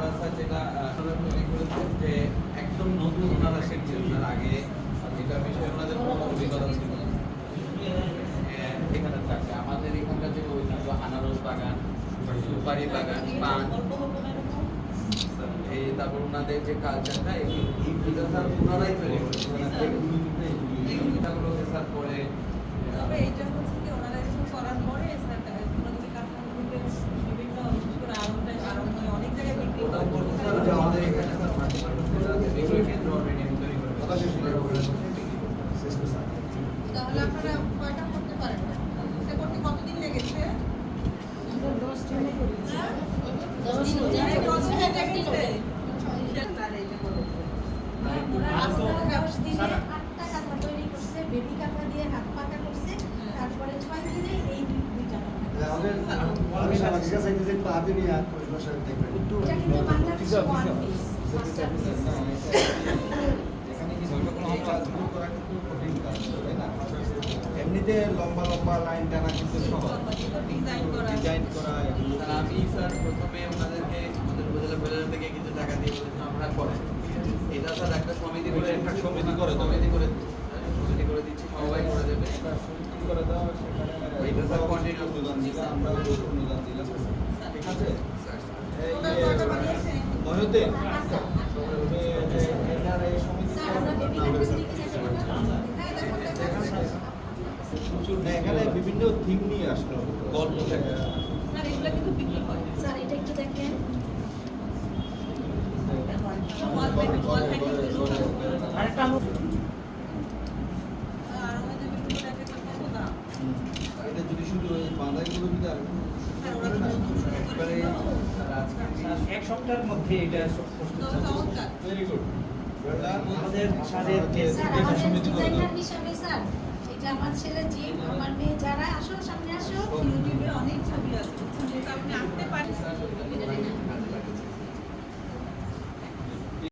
মাদ্রাসা যেটা মনে করেছেন যে একদম নতুন ওনারা শিখছেন তার আগে যেটা বিষয়ে ওনাদের কোনো অভিজ্ঞতা ছিল। এখানে আমাদের এখানকার যে ঐতিহ্য আনারস বাগান, সুপারি বাগান, পান এই তারপর ওনাদের যে কালচারটা এই এটা স্যার ওনারাই তৈরি করেছেন এই পিঠাগুলোকে স্যার করে তবে এইটা হচ্ছে কি ওনারা এরকম করার পরে স্যার পুরোপুরি কারখানাগুলোকে বিভিন্ন বিশেষ করে আরমটাই আরমে অনেক জায়গায় বিক্রি ওটা করে করতে স্যার যে আমাদের এখানে স্যার মাল্টিপারপাস আছে এগুলো কেন্দ্র অলরেডি তৈরি করে তাহলে আপনারা কয়টা করতে পারেন এটা করতে কতদিন লেগেছে হ্যাঁ? দিনে এমনিতে লম্বা লম্বা লাইন টানা কিন্তু সহজ। ডিজাইন করা। ডিজাইন করা স্যার আমি স্যার প্রথমে ওনাদেরকে আমাদের উপজেলা পরিষদ থেকে কিছু টাকা দিয়ে বলেছিলাম আপনারা করেন। এটা স্যার একটা সমিতি করে একটা সমিতি করে সমিতি করে সমিতি করে দিচ্ছি সবাই করে দেবে। করে দাও সেখানে এটা স্যার continue অনুদান দিলাম। আমরা অনুদান দিলাম ঠিক আছে? এই এখানে বিভিন্ন থিম নিয়ে আসলো গল্প দেখা স্যার, এগুলো কিন্তু বিক্রি হয়। স্যার, এটা একটু দেখেন। এক সপ্তাহের মধ্যে এটা। ভেরি গুড আমাদের সমিতি এটা আমার ছেলে জিম, আমার মেয়ে যারা আসো সামনে আসো ইউটিউবে অনেক ছবি আছে।